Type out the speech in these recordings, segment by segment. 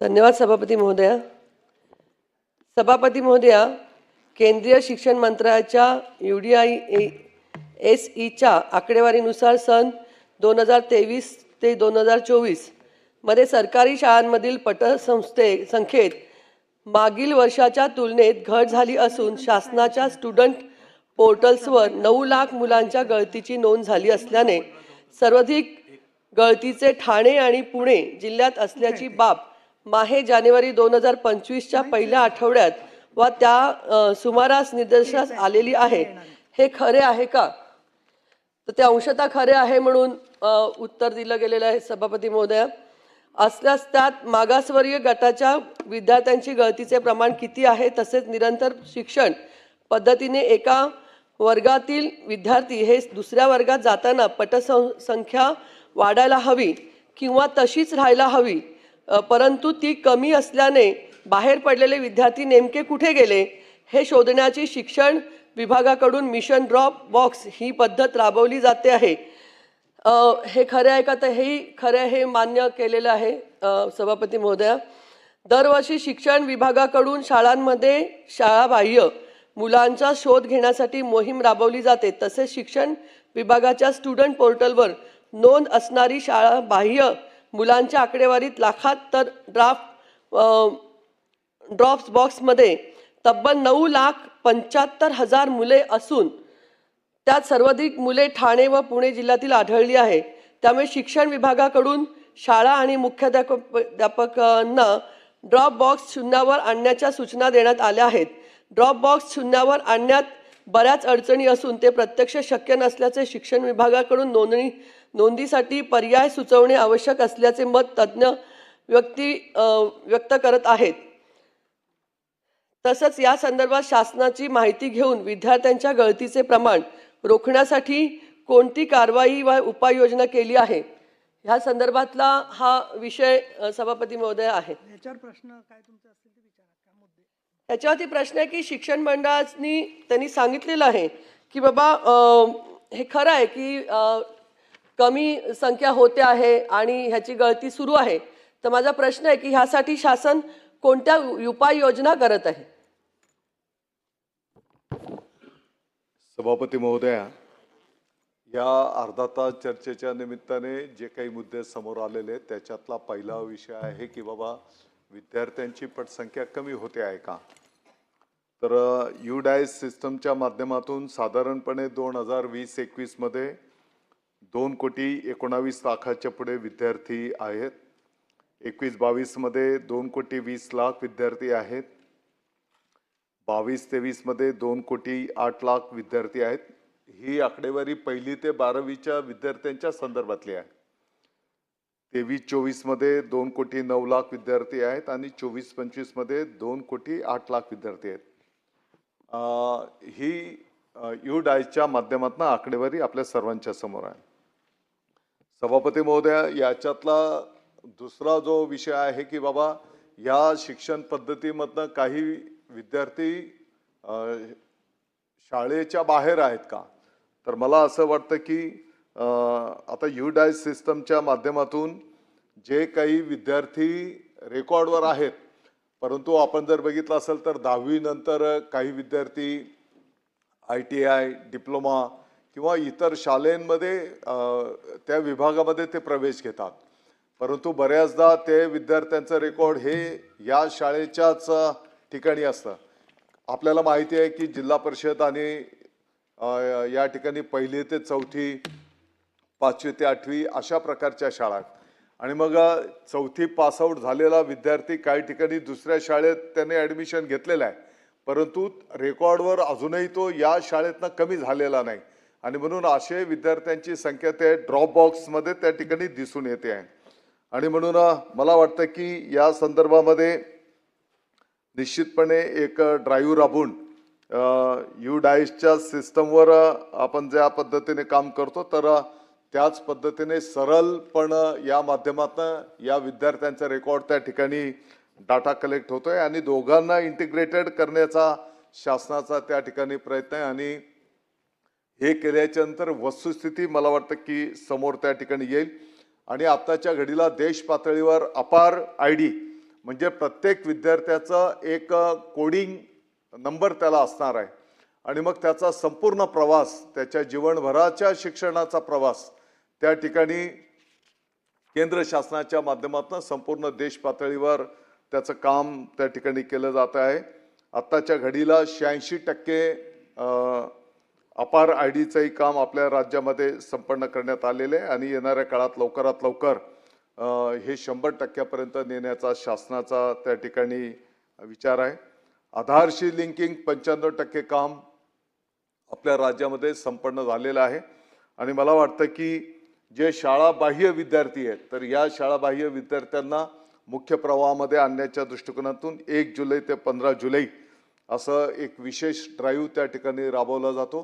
धन्यवाद सभापती महोदया. सभापती महोदया केंद्रीय शिक्षण मंत्रालयाच्या यू डी आय एस ईच्या आकडेवारीनुसार सन दोन हजार तेवीस ते दोन हजार चोवीसमध्ये सरकारी शाळांमधील पटसंस्थे संख्येत मागील वर्षाच्या तुलनेत घट झाली असून शासनाच्या स्टुडंट पोर्टल्सवर नऊ लाख मुलांच्या गळतीची नोंद झाली असल्याने सर्वाधिक गळतीचे ठाणे आणि पुणे जिल्ह्यात असल्याची बाब माहे जानेवारी दोन हजार पंचवीसच्या पहिल्या आठवड्यात व त्या सुमारास निदर्शनास आलेली आहे. हे खरे आहे का? तर ते अंशतः खरे आहे म्हणून उत्तर दिलं गेलेलं आहे सभापती महोदया. असल्यास त्यात मागासवर्गीय गटाच्या विद्यार्थ्यांची गळतीचे प्रमाण किती आहे? तसेच निरंतर शिक्षण पद्धतीने एका वर्गातील विद्यार्थी हे दुसऱ्या वर्गात जाताना पटसं संख्या वाढायला हवी किंवा तशीच राहायला हवी परंतु ती कमी असल्याने बाहेर पडलेले विद्यार्थी नेमके कुठे गेले हे शोधण्याची शिक्षण विभागाकडून मिशन ड्रॉप बॉक्स ही पद्धत राबवली जाते आहे. हे खरे आहे का? तर हेही खरे हे मान्य केलेलं आहे सभापती महोदया. दरवर्षी शिक्षण विभागाकडून शाळांमध्ये शाळाबाह्य मुलांचा शोध घेण्यासाठी मोहीम राबवली जाते. तसेच शिक्षण विभागाच्या स्टुडंट पोर्टलवर नोंद असणारी शाळा बाह्य मुलांच्या आकडेवारीत लाखात तर ड्राफ्ट ड्रॉप्स बॉक्समध्ये तब्बल नऊ लाख पंच्याहत्तर हजार मुले असून त्यात सर्वाधिक मुले ठाणे व पुणे जिल्ह्यातील आढळली आहे. त्यामुळे शिक्षण विभागाकडून शाळा आणि मुख्याध्यापकांना ड्रॉप बॉक्स शून्यावर आणण्याच्या सूचना देण्यात आल्या आहेत. ड्रॉप बॉक्स शून्यावर आणण्यात बऱ्याच अडचणी असून ते प्रत्यक्ष शक्य नसल्याचे शिक्षण विभागाकडून नोंदणी नोंदीसाठी पर्याय सुचवणे आवश्यक असल्याचे मत तज्ज्ञ व्यक्ती व्यक्त करत आहेत. तसंच या संदर्भात शासनाची माहिती घेऊन विद्यार्थ्यांच्या गळतीचे प्रमाण रोखण्यासाठी कोणती कारवाई व उपाययोजना केली आहे? ह्या संदर्भातला हा विषय सभापती महोदय आहे. याच्यावर प्रश्न काय तुमचे असतील ते विचारा काय याच्यावरती प्रश्न आहे की शिक्षण मंडळानी त्यांनी सांगितलेलं आहे की बाबा हे खरं आहे की कमी संख्या होते आहे आणि ह्याची गळती सुरू आहे. तर माझा प्रश्न आहे की ह्यासाठी शासन कोणत्या उपाययोजना करत आहे? सभापती महोदया या अर्धा तास चर्चेच्या निमित्ताने जे काही मुद्दे समोर आलेले आहेत त्याच्यातला पहिला विषय आहे की बाबा विद्यार्थ्यांची पटसंख्या कमी होते आहे का? तर युडायस सिस्टमच्या माध्यमातून साधारणपणे दोन हजार वीस एकवीसमध्ये दोन कोटी एकोणावीस लाखाच्या पुढे विद्यार्थी आहेत. एकवीस बावीसमध्ये दोन कोटी वीस लाख विद्यार्थी आहेत. बावीस तेवीसमध्ये दोन कोटी आठ लाख विद्यार्थी आहेत. ही आकडेवारी पहिली ते बारावीच्या विद्यार्थ्यांच्या संदर्भातली आहे. तेवीस चोवीसमध्ये दोन कोटी नऊ लाख विद्यार्थी आहेत आणि चोवीस पंचवीसमध्ये दोन कोटी आठ लाख विद्यार्थी आहेत. ही यू डायच्या माध्यमातून आकडेवारी आपल्या सर्वांच्या समोर आहे. सभापती महोदया याच्यातला दुसरा जो विषय आहे की बाबा या शिक्षण पद्धतीमधनं काही विद्यार्थी शाळेच्या बाहेर आहेत का? तर मला असं वाटतं की आता युडाय सिस्टमच्या माध्यमातून जे काही विद्यार्थी रेकॉर्डवर आहेत परंतु आपण जर बघितलं असेल तर दहावीनंतर काही विद्यार्थी आय टी आय डिप्लोमा किंवा इतर शाळेंमध्ये त्या विभागामध्ये ते प्रवेश घेतात. परंतु बऱ्याचदा ते विद्यार्थ्यांचं रेकॉर्ड हे या शाळेच्याच ठिकाणी असतं. आपल्याला माहिती आहे की जिल्हा परिषद आणि या ठिकाणी पहिली ते चौथी पाचवी ते आठवी अशा प्रकारच्या शाळा. आणि मग चौथी पासआउट झालेला विद्यार्थी काही ठिकाणी दुसऱ्या शाळेत त्याने ॲडमिशन घेतलेलं आहे. परंतु रेकॉर्डवर अजूनही तो या शाळेतनं कमी झालेला नाही. आणि म्हणून असे विद्यार्थ्यांची संख्या त्या ड्रॉप बॉक्समध्ये त्या ठिकाणी दिसून येते आहे. आणि म्हणून मला वाटतं की या संदर्भामध्ये निश्चितपणे एक ड्राईव्ह राबून यू डायसच्या सिस्टमवर आपण ज्या पद्धतीने काम करतो तर त्याच पद्धतीने सरळपण या माध्यमातून या विद्यार्थ्यांचा रेकॉर्ड त्या ठिकाणी डाटा कलेक्ट होतो आहे आणि दोघांना इंटिग्रेटेड करण्याचा शासनाचा त्या ठिकाणी प्रयत्न आहे. आणि हे केल्याच्यानंतर वस्तुस्थिती मला वाटतं की समोर त्या ठिकाणी येईल. आणि आत्ताच्या घडीला देश पातळीवर अपार आय डी म्हणजे प्रत्येक विद्यार्थ्याचं एक कोडिंग नंबर त्याला असणार आहे. आणि मग त्याचा संपूर्ण प्रवास त्याच्या जीवनभराच्या शिक्षणाचा प्रवास त्या ठिकाणी केंद्र शासनाच्या माध्यमातून संपूर्ण देश पातळीवर त्याचं काम त्या ठिकाणी केलं जात आहे. आत्ताच्या घडीला शहाऐंशी टक्के अपार आय डीचंही काम आपल्या राज्यामध्ये संपन्न करण्यात आलेलं आहे आणि येणाऱ्या काळात लवकरात लवकर हे शंभर टक्क्यापर्यंत नेण्याचा शासनाचा त्या ठिकाणी विचार आहे. आधारशी लिंकिंग पंच्याण्णव टक्के काम आपल्या राज्यामध्ये संपन्न झालेलं आहे. आणि मला वाटतं की जे शाळाबाह्य विद्यार्थी आहेत तर या शाळाबाह्य विद्यार्थ्यांना मुख्य प्रवाहामध्ये आणण्याच्या दृष्टिकोनातून एक जुलै ते पंधरा जुलै असं एक विशेष ड्राईव्ह त्या ठिकाणी राबवला जातो.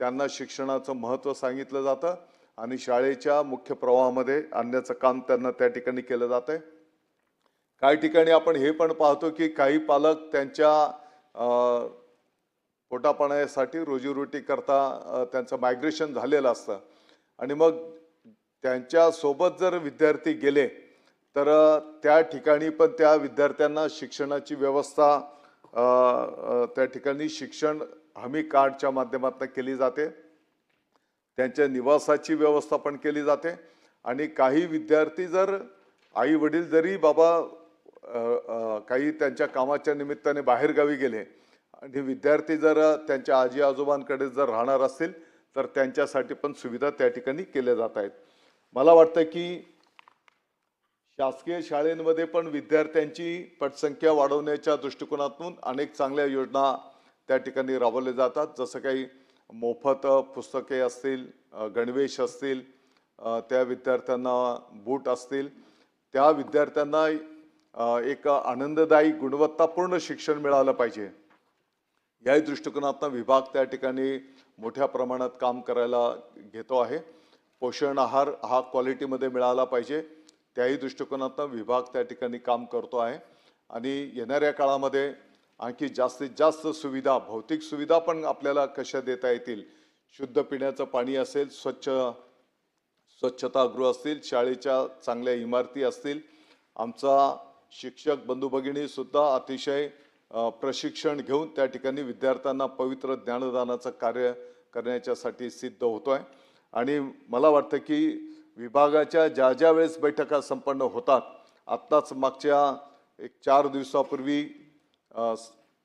त्यांना शिक्षणाचं महत्त्व सांगितलं जातं आणि शाळेच्या मुख्य प्रवाहामध्ये आणण्याचं काम त्यांना त्या ठिकाणी केलं जातं आहे काही ठिकाणी आपण हे पण पाहतो की काही पालक त्यांच्या पोटापाण्यासाठी रोजीरोटी करता त्यांचं मायग्रेशन झालेलं असतं. आणि मग त्यांच्यासोबत जर विद्यार्थी गेले तर त्या ठिकाणी पण त्या विद्यार्थ्यांना शिक्षणाची व्यवस्था त्या ठिकाणी शिक्षण हमी कार्डच्या माध्यमातून केली जाते. त्यांच्या निवासाची व्यवस्था पण केली जाते. आणि काही विद्यार्थी जर आई वडील जरी बाबा काही त्यांच्या कामाच्या निमित्ताने बाहेरगावी गेले आणि विद्यार्थी जर त्यांच्या आजी आजोबांकडे जर राहणार असतील तर त्यांच्यासाठी पण सुविधा त्या ठिकाणी केल्या जात आहेत. मला वाटतं की शासकीय शाळेंमध्ये पण विद्यार्थ्यांची पटसंख्या वाढवण्याच्या दृष्टिकोनातून अनेक चांगल्या योजना त्या ठिकाणी राबवल्या जातात. जसं काही मोफत पुस्तके असतील गणवेश असतील त्या विद्यार्थ्यांना बूट असतील. त्या विद्यार्थ्यांना एक आनंददायी गुणवत्तापूर्ण शिक्षण मिळालं पाहिजे. याही दृष्टिकोनातून विभाग त्या ठिकाणी मोठ्या प्रमाणात काम करायला घेतो आहे. पोषण आहार हा क्वालिटीमध्ये मिळाला पाहिजे. त्याही दृष्टिकोनातून विभाग त्या ठिकाणी काम करतो आहे. आणि येणाऱ्या काळामध्ये आणखी जास्तीत जास्त सुविधा भौतिक सुविधा पण आपल्याला कशा देता येतील? शुद्ध पिण्याचं पाणी असेल स्वच्छ स्वच्छतागृह असतील शाळेच्या चांगल्या इमारती असतील. आमचा शिक्षक बंधू भगिनीसुद्धा अतिशय प्रशिक्षण घेऊन त्या ठिकाणी विद्यार्थ्यांना पवित्र ज्ञानदानाचं कार्य करण्याच्यासाठी सिद्ध होतो आहे आणि मला वाटतं की विभागाच्या ज्या ज्या वेळेस बैठका संपन्न होतात आत्ताच मागच्या एक चार दिवसापूर्वी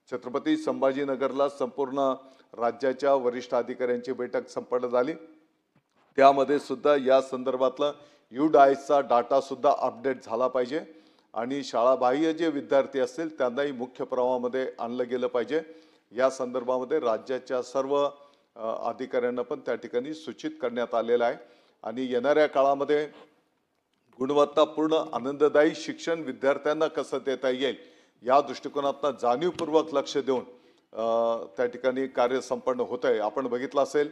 छत्रपती संभाजीनगरला संपूर्ण राज्याच्या वरिष्ठ अधिकाऱ्यांची बैठक संपन्न झाली. त्यामध्ये सुद्धा या संदर्भातलं यू डायचा डाटासुद्धा अपडेट झाला पाहिजे आणि शाळाबाह्य जे विद्यार्थी असतील त्यांनाही मुख्य प्रवाहामध्ये आणलं गेलं पाहिजे. या संदर्भामध्ये राज्याच्या सर्व अधिकाऱ्यांना पण त्या ठिकाणी सूचित करण्यात आलेलं आहे. आणि येणाऱ्या काळामध्ये गुणवत्तापूर्ण आनंददायी शिक्षण विद्यार्थ्यांना कसं देता येईल या दृष्टिकोनातनं जाणीवपूर्वक लक्ष देऊन त्या ठिकाणी कार्य संपन्न होत आहे आपण बघितलं असेल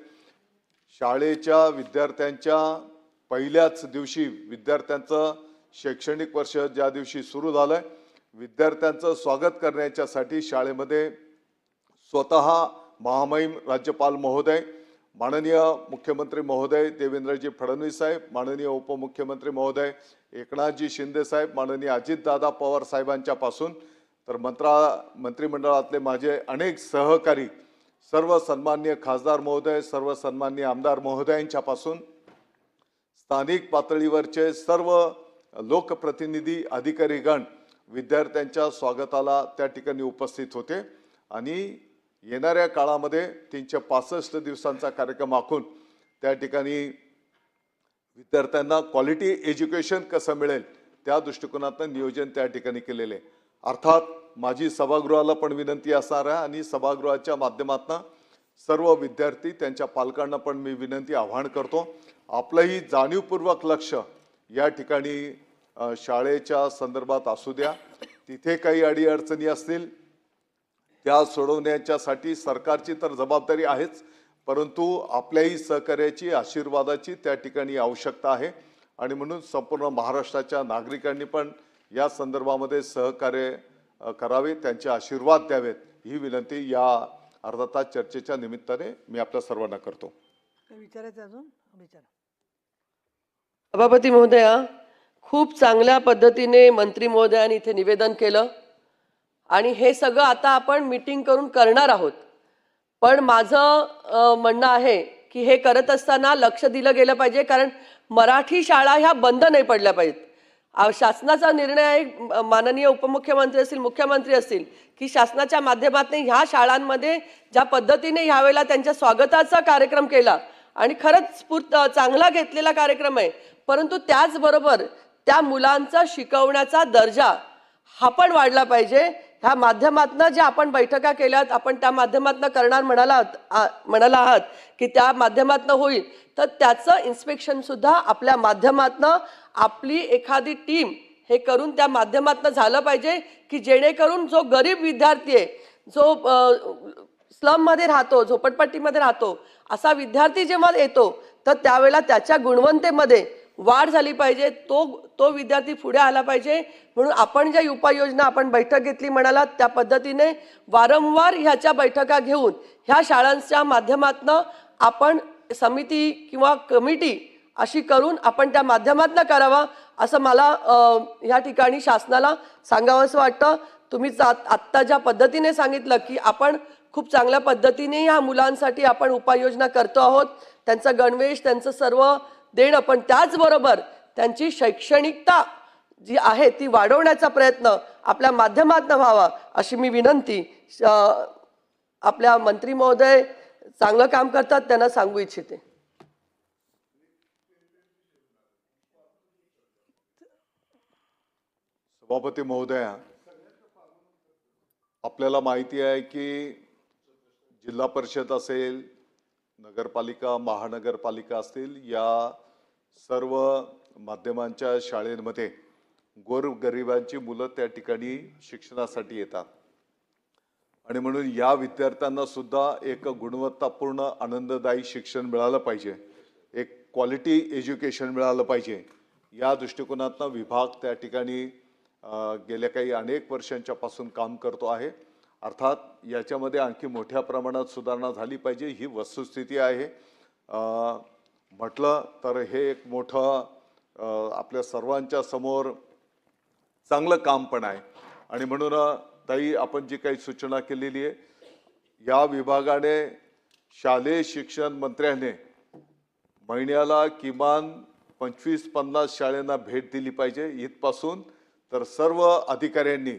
शाळेच्या विद्यार्थ्यांच्या पहिल्याच दिवशी विद्यार्थ्यांचं शैक्षणिक वर्ष ज्या दिवशी सुरू झालंय विद्यार्थ्यांचं स्वागत करण्याच्यासाठी शाळेमध्ये स्वतः महामहिम राज्यपाल महोदय माननीय मुख्यमंत्री महोदय देवेंद्रजी फडणवीस साहेब माननीय उपमुख्यमंत्री महोदय एकनाथजी शिंदे साहेब माननीय अजितदादा पवार साहेबांच्या पासून तर मंत्रा मंत्रिमंडळातले माझे अनेक सहकारी सर्व सन्मान्य खासदार महोदय सर्व सन्मान्य आमदार महोदयांच्यापासून स्थानिक पातळीवरचे सर्व लोकप्रतिनिधी अधिकारीगण विद्यार्थ्यांच्या स्वागताला त्या ठिकाणी उपस्थित होते आणि येणाऱ्या काळामध्ये तीनशे पासष्ट दिवसांचा कार्यक्रम आखून त्या ठिकाणी विद्यार्थ्यांना क्वालिटी एज्युकेशन कसं मिळेल त्या दृष्टिकोनातून नियोजन त्या ठिकाणी केलेले आहे. अर्थात माझी सभागृहाला पण विनंती असणार आहे आणि सभागृहाच्या माध्यमातून सर्व विद्यार्थी त्यांच्या पालकांना पण मी विनंती आव्हान करतो आपलंही जाणीवपूर्वक लक्ष या ठिकाणी शाळेच्या संदर्भात असू द्या तिथे काही अडीअडचणी असतील त्या सोडवण्याच्यासाठी सरकारची तर जबाबदारी आहेच परंतु आपल्याही सहकार्याची आशीर्वादाची त्या ठिकाणी आवश्यकता आहे. आणि म्हणून संपूर्ण महाराष्ट्राच्या नागरिकांनी पण या संदर्भामध्ये सहकार्य करावे त्यांचे आशीर्वाद द्यावेत ही विनंती या अर्धा तास चर्चेच्या निमित्ताने मी आपल्या सर्वांना करतो. काय विचारायचं आहे अजून? विचारा. सभापती महोदया खूप चांगल्या पद्धतीने मंत्री महोदयांनी इथे निवेदन केलं. आणि हे सगळं आता आपण मीटिंग करून करणार आहोत. पण माझं म्हणणं आहे की हे करत असताना लक्ष दिलं गेलं पाहिजे कारण मराठी शाळा ह्या बंद नाही पडल्या पाहिजेत. शासनाचा निर्णय आहे म- माननीय उपमुख्यमंत्री असतील मुख्यमंत्री असतील की शासनाच्या माध्यमातून ह्या शाळांमध्ये ज्या पद्धतीने ह्यावेळेला त्यांच्या स्वागताचा कार्यक्रम केला आणि खरंच स्फूर्त चांगला घेतलेला कार्यक्रम आहे. परंतु त्याचबरोबर त्या मुलांचा शिकवण्याचा दर्जा हा पण वाढला पाहिजे ह्या माध्यमातनं ज्या आपण बैठका केल्यात आपण त्या माध्यमातनं करणार म्हणाला आहात- आ- म्हणाला आहात की त्या माध्यमातनं होईल तर त्याचं इन्स्पेक्शन सुद्धा आपल्या माध्यमातनं आपली एखादी टीम हे करून त्या माध्यमातनं झालं पाहिजे की जेणेकरून जो गरीब विद्यार्थी आहे जो स्लममध्ये राहतो झोपडपट्टीमध्ये राहतो असा विद्यार्थी जेव्हा येतो तर त्यावेळेला त्याच्या गुणवंतेमध्ये वाढ झाली पाहिजे तो तो विद्यार्थी पुढे आला पाहिजे. म्हणून आपण ज्या उपाययोजना आपण बैठक घेतली म्हणालात त्या पद्धतीने वारंवार ह्याच्या बैठका घेऊन ह्या शाळांच्या माध्यमातनं आपण समिती किंवा कमिटी अशी करून आपण त्या माध्यमातनं करावा असं मला ह्या ठिकाणी शासनाला सांगावंसं वाटतं. तुम्ही चा आत्ता ज्या पद्धतीने सांगितलं की आपण खूप चांगल्या पद्धतीने ह्या मुलांसाठी आपण उपाययोजना करतो आहोत त्यांचा गणवेश त्यांचं सर्व देणं पण त्याचबरोबर त्यांची शैक्षणिकता जी आहे ती वाढवण्याचा प्रयत्न आपल्या माध्यमातून व्हावा अशी मी विनंती आपल्या मंत्री महोदय चांगलं काम करतात त्यांना सांगू इच्छिते. सभापती महोदया आपल्याला माहिती आहे की जिल्हा परिषद असेल नगरपालिका महानगरपालिका असतील या सर्व माध्यमांच्या शाळेमध्ये गोरगरिबांची मुलं त्या ठिकाणी शिक्षणासाठी येतात. आणि म्हणून या विद्यार्थ्यांना सुद्धा एक गुणवत्तापूर्ण आनंददायी शिक्षण मिळालं पाहिजे. एक क्वालिटी एज्युकेशन मिळालं पाहिजे. या दृष्टिकोनातनं विभाग त्या ठिकाणी गेल्या काही अनेक वर्षांच्यापासून काम करतो आहे. अर्थात याच्यामध्ये आणखी मोठ्या प्रमाणात सुधारणा झाली पाहिजे ही वस्तुस्थिती आहे. म्हटलं तर हे एक मोठं आपल्या सर्वांच्या समोर चांगलं काम पण आहे. आणि म्हणून ताई आपण जी काही सूचना केलेली आहे या विभागाने शालेय शिक्षण मंत्र्याने महिन्याला किमान पंचवीस पन्नास शाळेंना भेट दिली पाहिजे. इथपासून तर सर्व अधिकाऱ्यांनी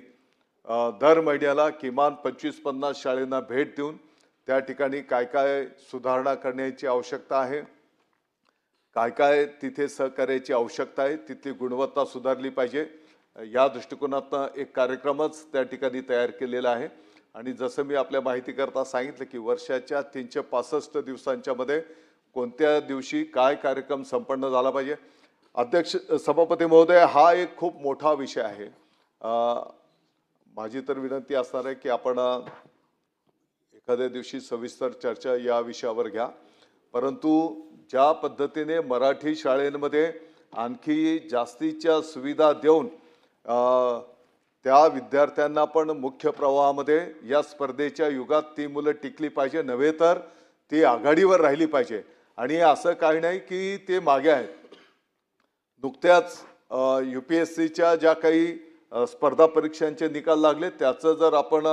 दर महिन्याला किमान पंचवीस पन्नास शाळेंना भेट देऊन त्या ठिकाणी काय काय सुधारणा करण्याची आवश्यकता आहे काय काय तिथे सहकार्याची आवश्यकता आहे तिथली गुणवत्ता सुधारली पाहिजे. या दृष्टिकोनातनं एक कार्यक्रमच त्या ठिकाणी तयार केलेला आहे. आणि जसं मी आपल्या माहितीकरता सांगितलं की वर्षाच्या तीनशे पासष्ट दिवसांच्यामध्ये कोणत्या दिवशी काय कार्यक्रम संपन्न झाला पाहिजे. अध्यक्ष सभापती महोदय हा एक खूप मोठा विषय आहे. माझी तर विनंती असणार आहे की आपण एखाद्या दिवशी सविस्तर चर्चा या विषयावर घ्या. परंतु ज्या पद्धतीने मराठी शाळेमध्ये आणखी जास्तीच्या सुविधा देऊन त्या विद्यार्थ्यांना पण मुख्य प्रवाहामध्ये या स्पर्धेच्या युगात ती मुलं टिकली पाहिजे नव्हे तर ती आघाडीवर राहिली पाहिजे. आणि असं काही नाही की ते मागे आहेत. नुकत्याच यू पी एस सीच्या ज्या काही स्पर्धा परीक्षांचे निकाल लागले. त्याचं जर आपण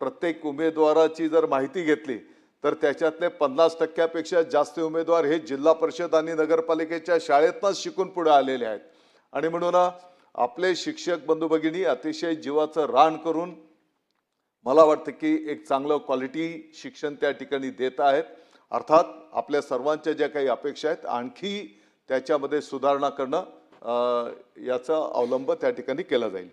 प्रत्येक उमेदवाराची जर माहिती घेतली तर त्याच्यातले पन्नास टक्क्यापेक्षा जास्त उमेदवार हे जिल्हा परिषद आणि नगरपालिकेच्या शाळेतनंच शिकून पुढे आलेले आहेत. आणि म्हणून आपले शिक्षक बंधू भगिनी अतिशय जीवाचं रान करून मला वाटतं की एक चांगलं क्वालिटी शिक्षण त्या ठिकाणी देत आहेत. अर्थात आपल्या सर्वांच्या ज्या काही अपेक्षा आहेत आणखी त्याच्यामध्ये सुधारणा करणं याचा अवलंब त्या ठिकाणी केला जाईल.